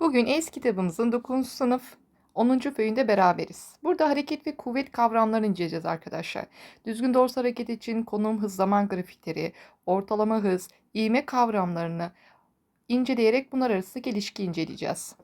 Bugün ES kitabımızın 9. sınıf 10. föyünde beraberiz. Burada hareket ve kuvvet kavramlarını inceleyeceğiz arkadaşlar. Düzgün doğrusal hareket için konum, hız, zaman grafikleri, ortalama hız, ivme kavramlarını inceleyerek bunlar arasındaki ilişki inceleyeceğiz.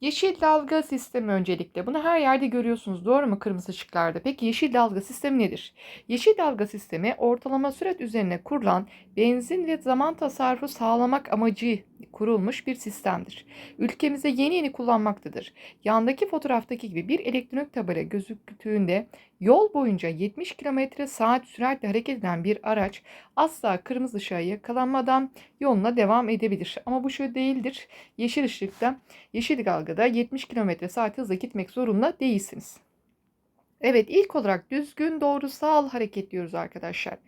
Yeşil dalga sistemi öncelikle. Bunu her yerde görüyorsunuz. Doğru mu kırmızı ışıklarda? Peki yeşil dalga sistemi nedir? Yeşil dalga sistemi ortalama sürat üzerine kurulan benzin ve zaman tasarrufu sağlamak amacı kurulmuş bir sistemdir. Ülkemizde yeni yeni kullanmaktadır. Yandaki fotoğraftaki gibi bir elektronik tabela gözüktüğünde yol boyunca 70 km saat süratle hareket eden bir araç asla kırmızı ışığa yakalanmadan yoluna devam edebilir. Ama bu şöyle değildir. Yeşil ışıkta, yeşil dalgada 70 km saat hızla gitmek zorunda değilsiniz. Evet ilk olarak düzgün doğrusal hareket diyoruz arkadaşlar.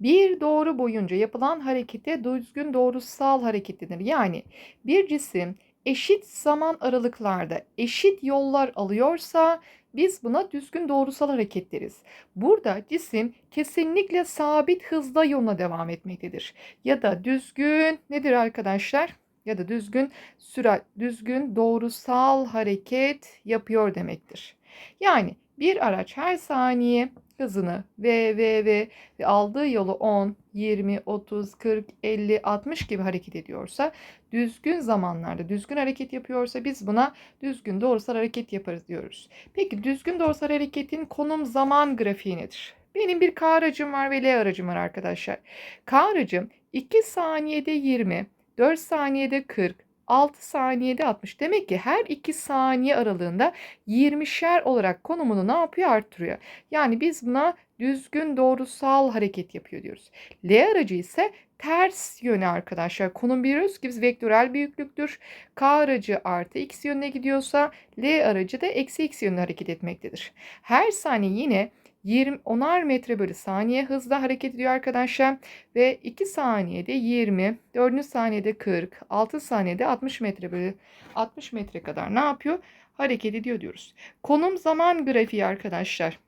Bir doğru boyunca yapılan harekete düzgün doğrusal hareket denir. Yani bir cisim eşit zaman aralıklarda eşit yollar alıyorsa biz buna düzgün doğrusal hareket deriz. Burada cisim kesinlikle sabit hızla yoluna devam etmektedir. Ya da düzgün nedir arkadaşlar? Ya da düzgün sürat, düzgün doğrusal hareket yapıyor demektir. Yani bir araç her saniye hızını v, v, v ve aldığı yolu 10, 20, 30, 40, 50, 60 gibi hareket ediyorsa, düzgün zamanlarda düzgün hareket yapıyorsa biz buna düzgün doğrusal hareket yaparız diyoruz. Peki düzgün doğrusal hareketin konum zaman grafiği nedir? Benim bir K aracım var ve L aracım var arkadaşlar. K aracım 2 saniyede 20, 4 saniyede 40, 6 saniyede 60. Demek ki her 2 saniye aralığında 20'şer olarak konumunu ne yapıyor? Arttırıyor. Yani biz buna düzgün doğrusal hareket yapıyor diyoruz. L aracı ise ters yöne arkadaşlar. Konum biliyoruz ki biz vektörel büyüklüktür. K aracı artı x yönüne gidiyorsa L aracı da eksi x yönüne hareket etmektedir. Her saniye yine 20 10'ar metre bölü saniye hızla hareket ediyor arkadaşlar. Ve 2 saniyede 20, 4. saniyede 40, 6 saniyede 60 metre bölü 60 metre kadar ne yapıyor? Hareket ediyor diyoruz. Konum zaman grafiği arkadaşlar.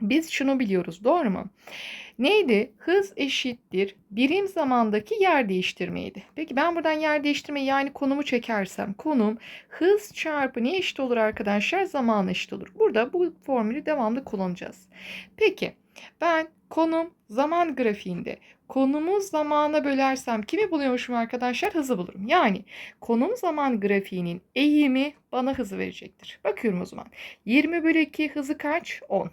Biz şunu biliyoruz doğru mu? Neydi? Hız eşittir birim zamandaki yer değiştirmeydi. Peki ben buradan yer değiştirme yani konumu çekersem konum hız çarpı ne eşit olur arkadaşlar? Zaman eşit olur. Burada bu formülü devamlı kullanacağız. Peki ben konum zaman grafiğinde konumu zamana bölersem kimi buluyormuşum arkadaşlar? Hızı bulurum. Yani konum zaman grafiğinin eğimi bana hızı verecektir. Bakıyorum o zaman. 20 bölü 2 hızı kaç? 10.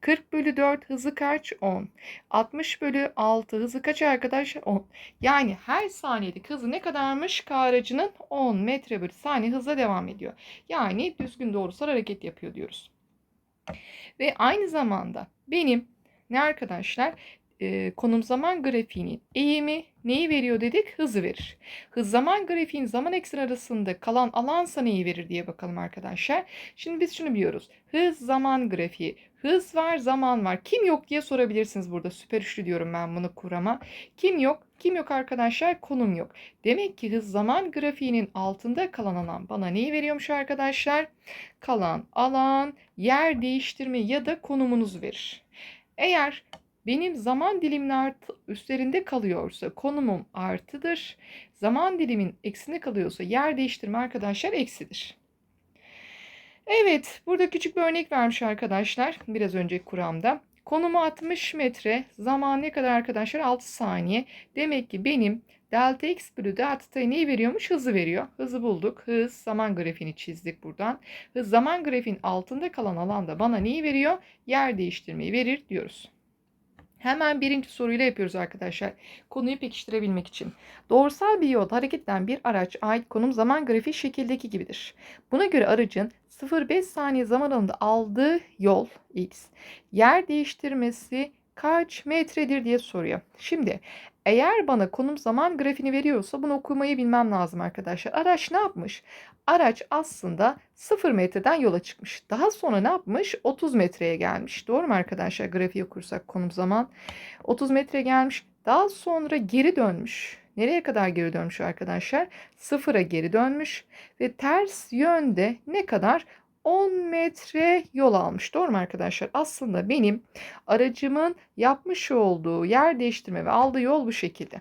40 bölü 4 hızı kaç? 10. 60 bölü 6 hızı kaç arkadaşlar? 10. Yani her saniyedeki hızı ne kadarmış? K aracının 10 metre bölü saniye hızla devam ediyor. Yani düzgün doğrusal hareket yapıyor diyoruz. Ve aynı zamanda benim ne arkadaşlar? E, konum zaman grafiğinin eğimi neyi veriyor dedik? Hızı verir. Hız zaman grafiğin zaman ekseni arasında kalan alansa neyi verir diye bakalım arkadaşlar. Şimdi biz şunu biliyoruz. Hız zaman grafiği. Hız var, zaman var. Kim yok diye sorabilirsiniz burada. Süper üçlü diyorum ben bunu kurama. Kim yok? Kim yok arkadaşlar? Konum yok. Demek ki hız zaman grafiğinin altında kalan alan bana neyi veriyormuş arkadaşlar? Kalan alan yer değiştirme ya da konumunuzu verir. Eğer benim zaman dilimin artı, üstlerinde kalıyorsa konumum artıdır. Zaman dilimin eksinde kalıyorsa yer değiştirme arkadaşlar eksidir. Evet, burada küçük bir örnek vermiş arkadaşlar. Biraz önceki kuramda. Konumu 60 metre, zaman ne kadar arkadaşlar? 6 saniye. Demek ki benim delta x bölü delta t neyi veriyormuş? Hızı veriyor. Hızı bulduk. Hız, zaman grafiğini çizdik buradan. Hız, zaman grafiğin altında kalan alanda bana neyi veriyor? Yer değiştirmeyi verir diyoruz. Hemen birinci soruyla yapıyoruz arkadaşlar. Konuyu pekiştirebilmek için. Doğrusal bir yolda hareket eden bir araç ait konum zaman grafiği şekildeki gibidir. Buna göre aracın 0,5 saniye zaman aralığında aldığı yol x. Yer değiştirmesi kaç metredir diye soruyor. Şimdi eğer bana konum zaman grafiğini veriyorsa bunu okumayı bilmem lazım arkadaşlar. Araç ne yapmış? Araç aslında 0 metreden yola çıkmış. Daha sonra ne yapmış? 30 metreye gelmiş. Doğru mu arkadaşlar? Grafiği okursak konum zaman. 30 metre gelmiş. Daha sonra geri dönmüş. Nereye kadar geri dönmüş arkadaşlar? Sıfıra geri dönmüş ve ters yönde ne kadar? 10 metre yol almış. Doğru mu arkadaşlar? Aslında benim aracımın yapmış olduğu yer değiştirme ve aldığı yol bu şekilde.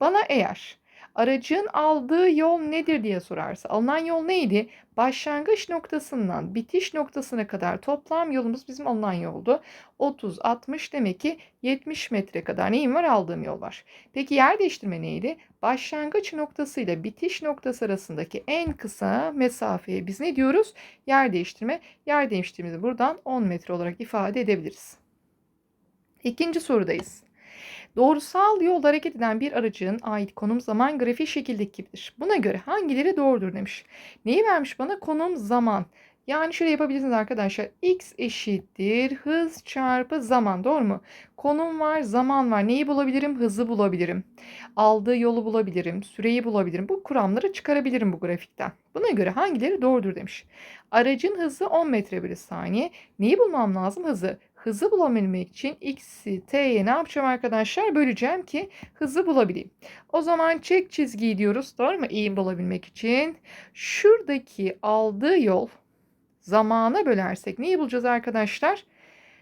Bana eğer aracın aldığı yol nedir diye sorarsa alınan yol neydi? Başlangıç noktasından bitiş noktasına kadar toplam yolumuz bizim alınan yoldu. 30, 60 demek ki 70 metre kadar neyim var? Aldığım yol var. Peki yer değiştirme neydi? Başlangıç noktasıyla bitiş noktası arasındaki en kısa mesafeye biz ne diyoruz? Yer değiştirme. Yer değiştirmemizi buradan 10 metre olarak ifade edebiliriz. İkinci sorudayız. Doğrusal yolda hareket eden bir aracın ait konum zaman grafiği şekildeki gibidir. Buna göre hangileri doğrudur demiş. Neyi vermiş bana? Konum zaman. Yani şöyle yapabilirsiniz arkadaşlar. X eşittir hız çarpı zaman. Doğru mu? Konum var, zaman var. Neyi bulabilirim? Hızı bulabilirim. Aldığı yolu bulabilirim. Süreyi bulabilirim. Bu kuramları çıkarabilirim bu grafikten. Buna göre hangileri doğrudur demiş. Aracın hızı 10 metre bölü saniye. Neyi bulmam lazım? Hızı. Hızı bulabilmek için x'i t'ye ne yapacağım arkadaşlar? Böleceğim ki hızı bulabileyim. O zaman çek çizgiyi diyoruz. Doğru mu? İyi bulabilmek için. Şuradaki aldığı yol zamana bölersek neyi bulacağız arkadaşlar?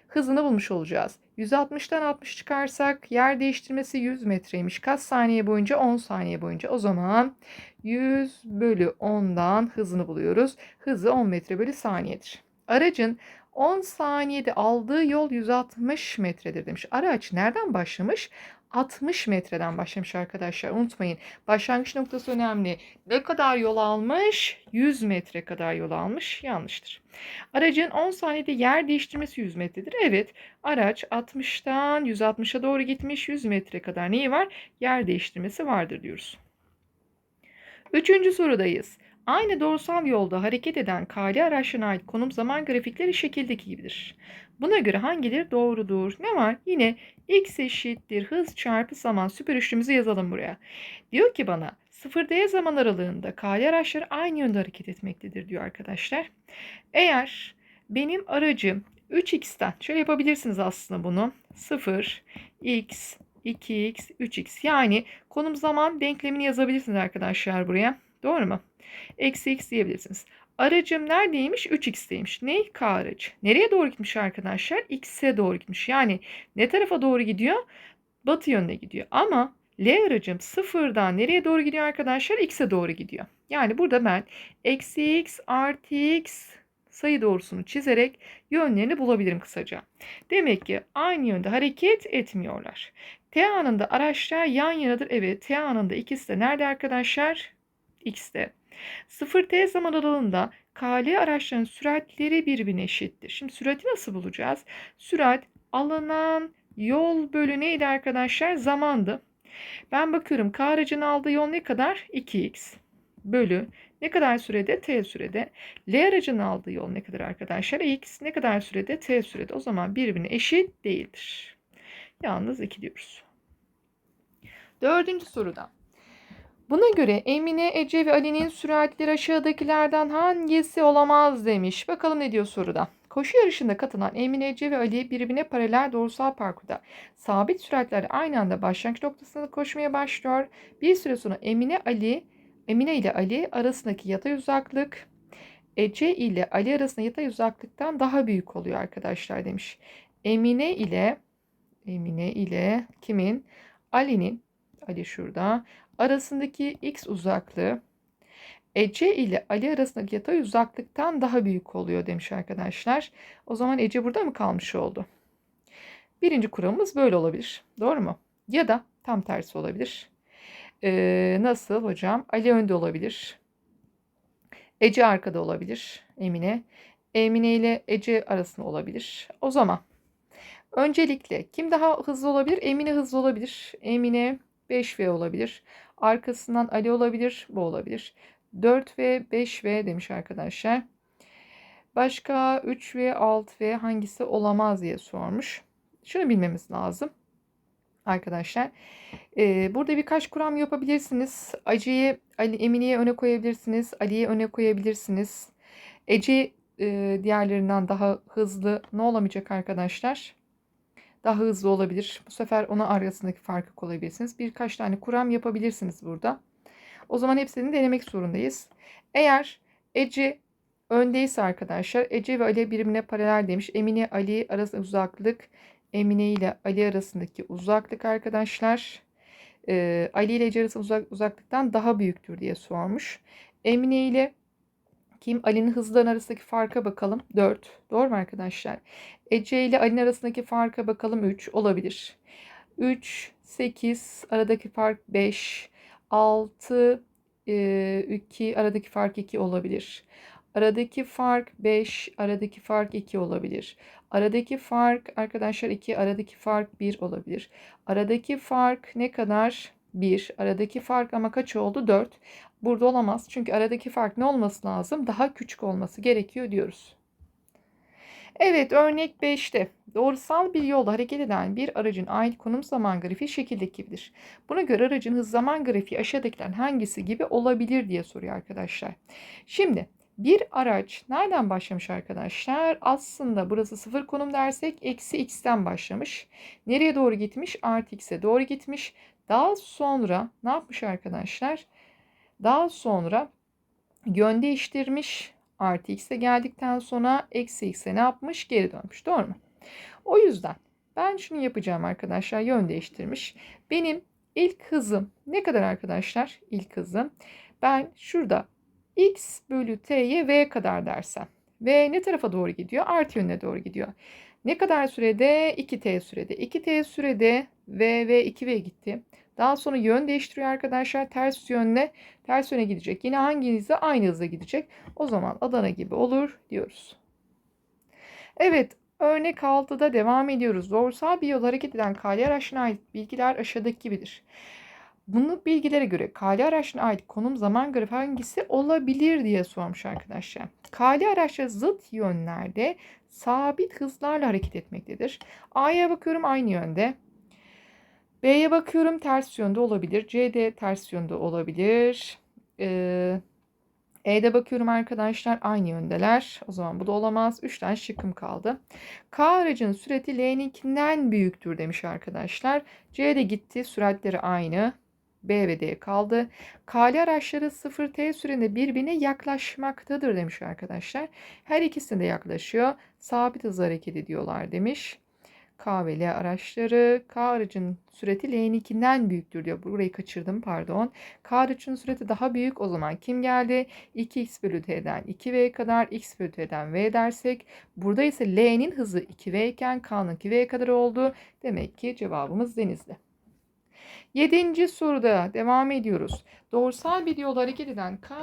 Hızını bulmuş olacağız. 160'tan 60 çıkarsak yer değiştirmesi 100 metreymiş. Kaç saniye boyunca? 10 saniye boyunca. O zaman 100 bölü 10'dan hızını buluyoruz. Hızı 10 metre bölü saniyedir. Aracın 10 saniyede aldığı yol 160 metredir demiş. Araç nereden başlamış? 60 metreden başlamış arkadaşlar. Unutmayın. Başlangıç noktası önemli. Ne kadar yol almış? 100 metre kadar yol almış. Yanlıştır. Aracın 10 saniyede yer değiştirmesi 100 metredir. Evet. Araç 60'tan 160'a doğru gitmiş. 100 metre kadar neyi var? Yer değiştirmesi vardır diyoruz. Üçüncü sorudayız. Aynı doğrusal yolda hareket eden kali araçlarına ait konum zaman grafikleri şekildeki gibidir. Buna göre hangileri doğrudur? Ne var? Yine x eşittir hız çarpı zaman süper üçlümüzü yazalım buraya. Diyor ki bana 0D zaman aralığında kali araçları aynı yönde hareket etmektedir diyor arkadaşlar. Eğer benim aracım 3x'ten şöyle yapabilirsiniz aslında bunu. 0, x, 2x, 3x yani konum zaman denklemini yazabilirsiniz arkadaşlar buraya. Doğru mu? Eksi x diyebilirsiniz. Aracım neredeymiş? 3x'teymiş. Ne? K aracı. Nereye doğru gitmiş arkadaşlar? X'e doğru gitmiş. Yani ne tarafa doğru gidiyor? Batı yönüne gidiyor. Ama L aracım sıfırdan nereye doğru gidiyor arkadaşlar? X'e doğru gidiyor. Yani burada ben eksi x artı x sayı doğrusunu çizerek yönlerini bulabilirim kısaca. Demek ki aynı yönde hareket etmiyorlar. T anında araçlar yan yanadır. Evet T anında ikisi de nerede arkadaşlar? X'te. 0T zaman aralığında KL araçların süratleri birbirine eşittir. Şimdi sürati nasıl bulacağız? Sürat alınan yol bölü neydi arkadaşlar? Zamandı. Ben bakıyorum K aracın aldığı yol ne kadar? 2x bölü ne kadar sürede? T sürede. L aracın aldığı yol ne kadar arkadaşlar? X ne kadar sürede? T sürede. O zaman birbirine eşit değildir. Yalnız 2 diyoruz. Dördüncü soruda. Buna göre Emine, Ece ve Ali'nin süratleri aşağıdakilerden hangisi olamaz demiş. Bakalım ne diyor soruda. Koşu yarışında katılan Emine, Ece ve Ali birbirine paralel doğrusal parkurda sabit süratlerle aynı anda başlangıç noktasında koşmaya başlıyor. Bir süre sonra Emine, Ali, Emine ile Ali arasındaki yatay uzaklık Ece ile Ali arasında yatay uzaklıktan daha büyük oluyor arkadaşlar demiş. Emine ile Emine ile kimin? Ali'nin Ali şurada arasındaki x uzaklığı Ece ile Ali arasındaki yatay uzaklıktan daha büyük oluyor demiş arkadaşlar. O zaman Ece burada mı kalmış oldu? Birinci kuramımız böyle olabilir. Doğru mu? Ya da tam tersi olabilir. Ee, nasıl hocam? Ali önde olabilir. Ece arkada olabilir. Emine. Emine ile Ece arasında olabilir. O zaman öncelikle kim daha hızlı olabilir? Emine hızlı olabilir. Emine 5V olabilir. Arkasından Ali olabilir. Bu olabilir. 4V, 5V demiş arkadaşlar. Başka 3V, 6V hangisi olamaz diye sormuş. Şunu bilmemiz lazım. Arkadaşlar. Ee, burada birkaç kuram yapabilirsiniz. Ace'yi Ali, Emine'ye öne koyabilirsiniz. Ali'ye öne koyabilirsiniz. Ece e, diğerlerinden daha hızlı ne olamayacak arkadaşlar? Daha hızlı olabilir. Bu sefer ona arasındaki farkı koyabilirsiniz. Birkaç tane kuram yapabilirsiniz burada. O zaman hepsini denemek zorundayız. Eğer Ece öndeyse arkadaşlar Ece ve Ali birbirine paralel demiş. Emine Ali arasında uzaklık Emine ile Ali arasındaki uzaklık arkadaşlar e, Ali ile Ece arasında uzak, uzaklıktan daha büyüktür diye sormuş. Emine ile kim? Ali'nin hızların arasındaki farka bakalım. 4. Doğru mu arkadaşlar? Ece ile Ali'nin arasındaki farka bakalım. 3 olabilir. 3, 8, aradaki fark 5, 6, 2, aradaki fark 2 olabilir. Aradaki fark 5, aradaki fark 2 olabilir. Aradaki fark arkadaşlar 2, aradaki fark 1 olabilir. Aradaki fark ne kadar? 1. Aradaki fark ama kaç oldu? 4. Burada olamaz. Çünkü aradaki fark ne olması lazım? Daha küçük olması gerekiyor diyoruz. Evet örnek 5'te doğrusal bir yolda hareket eden bir aracın ait konum zaman grafiği şekildeki gibidir. Buna göre aracın hız zaman grafiği aşağıdakilerden hangisi gibi olabilir diye soruyor arkadaşlar. Şimdi bir araç nereden başlamış arkadaşlar? Aslında burası sıfır konum dersek eksi x'ten başlamış. Nereye doğru gitmiş? Artı x'e doğru gitmiş. Daha sonra ne yapmış arkadaşlar? Daha sonra yön değiştirmiş. Artı x'e geldikten sonra eksi x'e ne yapmış? Geri dönmüş. Doğru mu? O yüzden ben şunu yapacağım arkadaşlar. Yön değiştirmiş. Benim ilk hızım ne kadar arkadaşlar? İlk hızım. Ben şurada x bölü t'ye v kadar dersem. V ne tarafa doğru gidiyor? Artı yönüne doğru gidiyor. Ne kadar sürede? 2t sürede. 2t sürede v ve 2v gitti. Daha sonra yön değiştiriyor arkadaşlar. Ters yönle ters yöne gidecek. Yine hangi hızla? Aynı hızla gidecek. O zaman Adana gibi olur diyoruz. Evet örnek 6'da devam ediyoruz. Doğrusal bir yol hareket eden kali araçlarına ait bilgiler aşağıdaki gibidir. Bunu bilgilere göre kali araçlarına ait konum zaman grafiği hangisi olabilir diye sormuş arkadaşlar. Kali araçlar zıt yönlerde sabit hızlarla hareket etmektedir. A'ya bakıyorum aynı yönde. B'ye bakıyorum ters yönde olabilir. C'de ters yönde olabilir. Ee, E'de bakıyorum arkadaşlar aynı yöndeler. O zaman bu da olamaz. 3 tane şıkkım kaldı. K aracın sürati L'ninkinden büyüktür demiş arkadaşlar. C'de gitti. Süratleri aynı. B ve D kaldı. K'li araçları 0T sürede birbirine yaklaşmaktadır demiş arkadaşlar. Her ikisinde yaklaşıyor. Sabit hız hareket ediyorlar demiş. K ve L araçları. K aracın süreti L'ninkinden büyüktür diyor. Burayı kaçırdım pardon. K aracın süreti daha büyük. O zaman kim geldi? 2x bölü t'den 2v kadar x bölü t'den v dersek. Burada ise L'nin hızı 2v iken K'nın 2v kadar oldu. Demek ki cevabımız denizli. Yedinci soruda devam ediyoruz. Doğrusal bir yol hareket eden K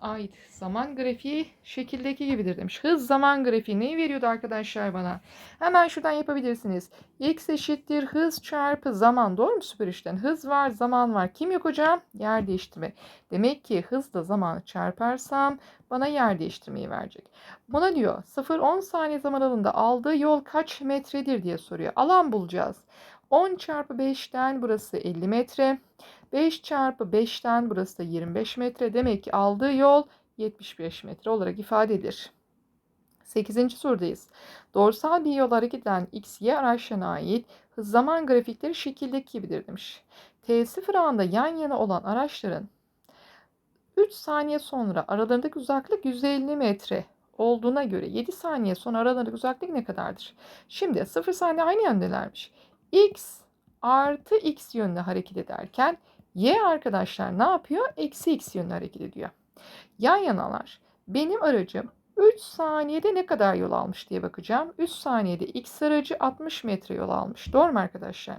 ait zaman grafiği şekildeki gibidir demiş. Hız zaman grafiği neyi veriyordu arkadaşlar bana? Hemen şuradan yapabilirsiniz. X eşittir hız çarpı zaman. Doğru mu süper işten? Hız var zaman var. Kim yok hocam? Yer değiştirme. Demek ki hızla zamanı çarparsam bana yer değiştirmeyi verecek. Buna diyor 0-10 saniye zaman aralığında aldığı yol kaç metredir diye soruyor. Alan bulacağız. 10 çarpı 5'ten burası 50 metre. 5 çarpı 5'ten burası da 25 metre. Demek ki aldığı yol 75 metre olarak ifade edilir. 8. sorudayız. Doğrusal bir yol hareket eden X, Y araçlarına ait hız zaman grafikleri şekildeki gibidir demiş. T0 anında yan yana olan araçların 3 saniye sonra aralarındaki uzaklık 150 metre olduğuna göre 7 saniye sonra aralarındaki uzaklık ne kadardır? Şimdi 0 saniye aynı yöndelermiş x artı x yönünde hareket ederken y arkadaşlar ne yapıyor? Eksi x yönünde hareket ediyor. Yan yanalar. Benim aracım 3 saniyede ne kadar yol almış diye bakacağım. 3 saniyede x aracı 60 metre yol almış. Doğru mu arkadaşlar?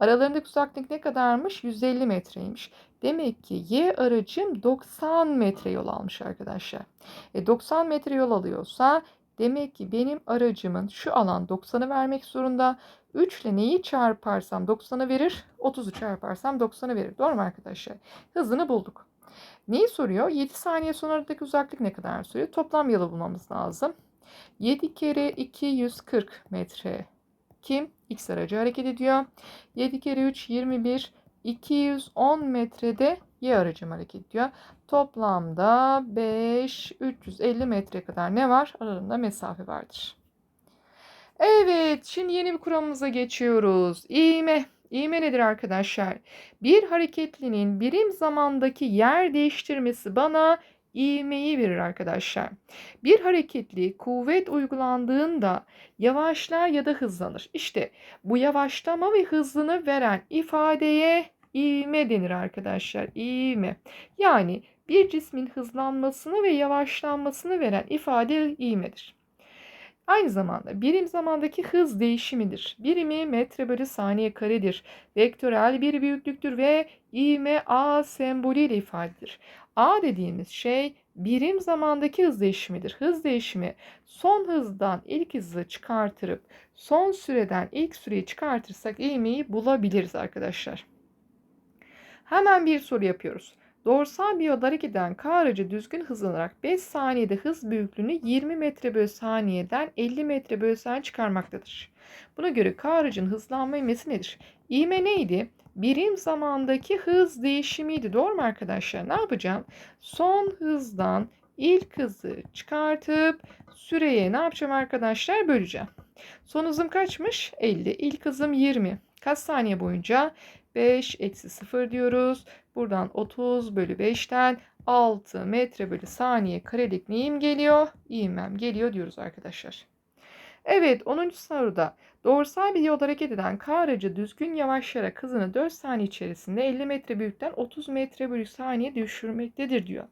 Aralarındaki uzaklık ne kadarmış? 150 metreymiş. Demek ki y aracım 90 metre yol almış arkadaşlar. E 90 metre yol alıyorsa demek ki benim aracımın şu alan 90'ı vermek zorunda. 3 ile neyi çarparsam 90'ı verir. 30'u çarparsam 90'ı verir. Doğru mu arkadaşlar? Hızını bulduk. Neyi soruyor? 7 saniye sonraki uzaklık ne kadar sürüyor? Toplam yolu bulmamız lazım. 7 kere 240 metre. Kim? X aracı hareket ediyor. 7 kere 3 21. 210 metrede Y aracım hareket ediyor. Toplamda 5 350 metre kadar ne var? Aralarında mesafe vardır. Evet, şimdi yeni bir kuramımıza geçiyoruz. İğme. İğme nedir arkadaşlar? Bir hareketlinin birim zamandaki yer değiştirmesi bana ivmeyi verir arkadaşlar. Bir hareketli kuvvet uygulandığında yavaşlar ya da hızlanır. İşte bu yavaşlama ve hızını veren ifadeye ivme denir arkadaşlar. İvme. Yani bir cismin hızlanmasını ve yavaşlanmasını veren ifade ivmedir. Aynı zamanda birim zamandaki hız değişimidir. Birimi metre bölü saniye karedir. Vektörel bir büyüklüktür ve ivme a sembolüyle ifadedir. A dediğimiz şey birim zamandaki hız değişimidir. Hız değişimi son hızdan ilk hızı çıkartırıp son süreden ilk süreyi çıkartırsak ivmeyi bulabiliriz arkadaşlar. Hemen bir soru yapıyoruz. Yolda hareket eden K aracı düzgün hızlanarak 5 saniyede hız büyüklüğünü 20 metre bölü saniyeden 50 metre bölü saniye çıkarmaktadır. Buna göre K aracın hızlanma ivmesi nedir? İvme neydi? Birim zamandaki hız değişimiydi. Doğru mu arkadaşlar? Ne yapacağım? Son hızdan ilk hızı çıkartıp süreye ne yapacağım arkadaşlar? Böleceğim. Son hızım kaçmış? 50. İlk hızım 20. Kaç saniye boyunca? 5 eksi 0 diyoruz. Buradan 30 bölü 5'ten 6 metre bölü saniye karelik neyim geliyor? İğmem geliyor diyoruz arkadaşlar. Evet 10. soruda doğrusal bir yolda hareket eden K aracı düzgün yavaşlayarak hızını 4 saniye içerisinde 50 metre büyükten 30 metre bölü saniye düşürmektedir diyor.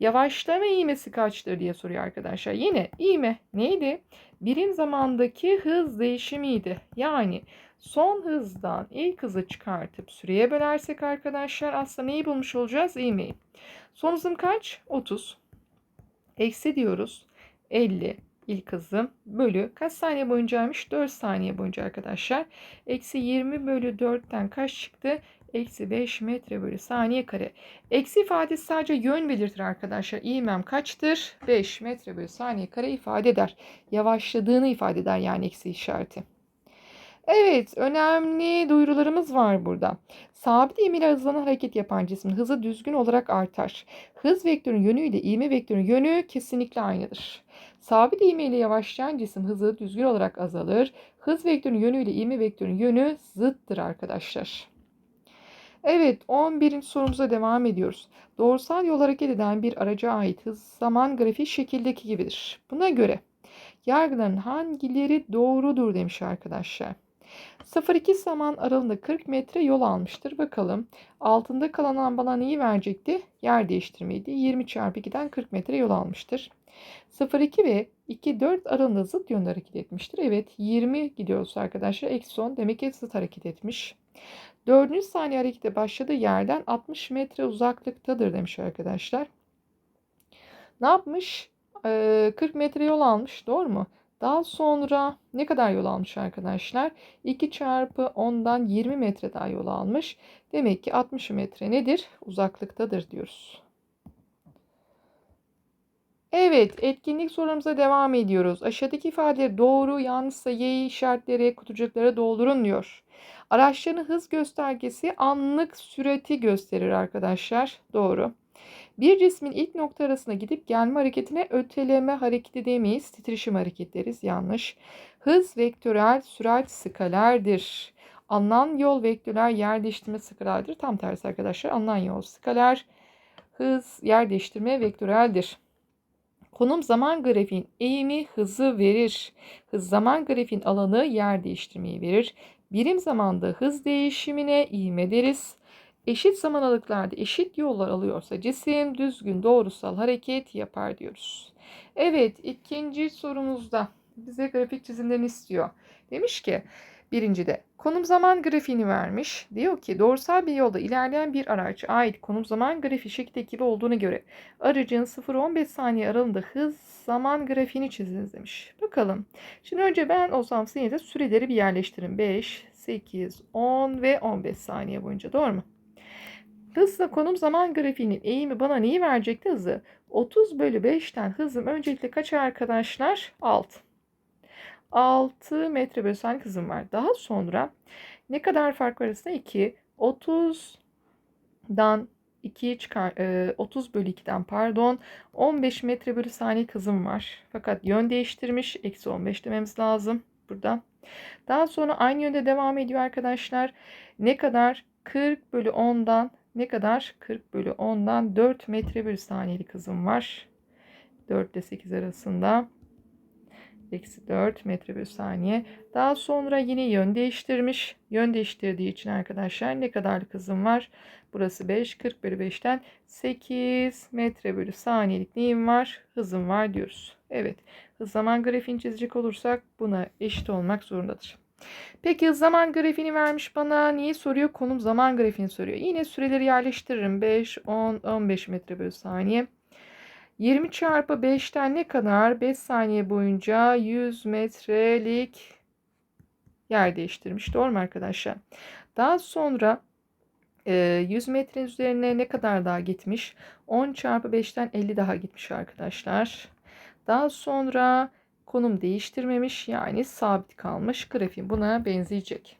Yavaşlama iğmesi kaçtır diye soruyor arkadaşlar. Yine iğme neydi? Birim zamandaki hız değişimiydi. Yani son hızdan ilk hızı çıkartıp süreye bölersek arkadaşlar aslında neyi bulmuş olacağız? İğmeyi. Son hızım kaç? 30. Eksi diyoruz. 50 ilk hızım bölü kaç saniye boyuncaymış? 4 saniye boyunca arkadaşlar. Eksi 20 bölü 4'ten kaç çıktı? Eksi 5 metre bölü saniye kare. Eksi ifadesi sadece yön belirtir arkadaşlar. İğmem kaçtır? 5 metre bölü saniye kare ifade eder. Yavaşladığını ifade eder yani eksi işareti. Evet, önemli duyurularımız var burada. Sabit ivmeyle hızlanan hareket yapan cismin hızı düzgün olarak artar. Hız vektörünün yönü ile ivme vektörünün yönü kesinlikle aynıdır. Sabit ivme ile yavaşlayan cisim hızı düzgün olarak azalır. Hız vektörünün yönü ile ivme vektörünün yönü zıttır arkadaşlar. Evet 11. sorumuza devam ediyoruz. Doğrusal yol hareket eden bir araca ait hız zaman grafiği şekildeki gibidir. Buna göre yargıların hangileri doğrudur demiş arkadaşlar. 0-2 zaman aralığında 40 metre yol almıştır. Bakalım altında kalan an bana neyi verecekti? Yer değiştirmeydi. 20 çarpı 2'den 40 metre yol almıştır. 0-2 ve 2-4 aralığında zıt yönde hareket etmiştir. Evet 20 gidiyoruz arkadaşlar. Eksi 10 demek ki zıt hareket etmiş. 4. saniye harekete başladığı yerden 60 metre uzaklıktadır demiş arkadaşlar. Ne yapmış? Ee, 40 metre yol almış. Doğru mu? Daha sonra ne kadar yol almış arkadaşlar? 2 çarpı 10'dan 20 metre daha yol almış. Demek ki 60 metre nedir? Uzaklıktadır diyoruz. Evet, etkinlik sorumuza devam ediyoruz. Aşağıdaki ifadeleri doğru, yanlışsa y işaretleri kutucuklara doldurun diyor. Araçların hız göstergesi anlık sürati gösterir arkadaşlar. Doğru. Bir cismin ilk nokta arasına gidip gelme hareketine öteleme hareketi demeyiz. Titreşim hareket deriz. Yanlış. Hız vektörel, sürat skalerdir. Alınan yol vektörel, yer değiştirme skalerdir. Tam tersi arkadaşlar. Alınan yol skaler, hız, yer değiştirme vektöreldir. Konum zaman grafiğin eğimi hızı verir. Hız zaman grafiğin alanı yer değiştirmeyi verir. Birim zamanda hız değişimine ivme deriz. Eşit zaman aralıklarda eşit yollar alıyorsa cisim düzgün doğrusal hareket yapar diyoruz. Evet ikinci sorumuzda bize grafik çizimlerini istiyor. Demiş ki birincide konum zaman grafiğini vermiş. Diyor ki doğrusal bir yolda ilerleyen bir araç ait konum zaman grafiği şekilde gibi olduğuna göre aracın 0-15 saniye aralığında hız zaman grafiğini çiziniz demiş. Bakalım. Şimdi önce ben olsam size süreleri bir yerleştirin. 5, 8, 10 ve 15 saniye boyunca doğru mu? Hızla konum zaman grafiğinin eğimi bana neyi verecekti hızı? 30 bölü 5'ten hızım öncelikle kaç arkadaşlar? 6. 6 metre bölü saniye hızım var. Daha sonra ne kadar fark var arasında? 2. 30'dan 2'yi çıkar, 30 bölü 2'den pardon 15 metre bölü saniye hızım var. Fakat yön değiştirmiş. Eksi 15 dememiz lazım burada. Daha sonra aynı yönde devam ediyor arkadaşlar. Ne kadar? 40 bölü 10'dan ne kadar? 40 bölü 10'dan 4 metre bölü saniyelik hızım var. 4 ile 8 arasında. eksi 4 metre bölü saniye. Daha sonra yine yön değiştirmiş. Yön değiştirdiği için arkadaşlar ne kadarlık hızım var? Burası 5. 40 bölü 5'ten 8 metre bölü saniyelik neyim var? Hızım var diyoruz. Evet. Hız zaman grafiğini çizecek olursak buna eşit olmak zorundadır. Peki zaman grafiğini vermiş bana. Niye soruyor? Konum zaman grafiğini soruyor. Yine süreleri yerleştiririm. 5, 10, 15 metre bölü saniye. 20 çarpı 5'ten ne kadar? 5 saniye boyunca 100 metrelik yer değiştirmiş. Doğru mu arkadaşlar? Daha sonra e, 100 metrenin üzerine ne kadar daha gitmiş? 10 çarpı 5'ten 50 daha gitmiş arkadaşlar. Daha sonra konum değiştirmemiş yani sabit kalmış. Grafiğin buna benzeyecek.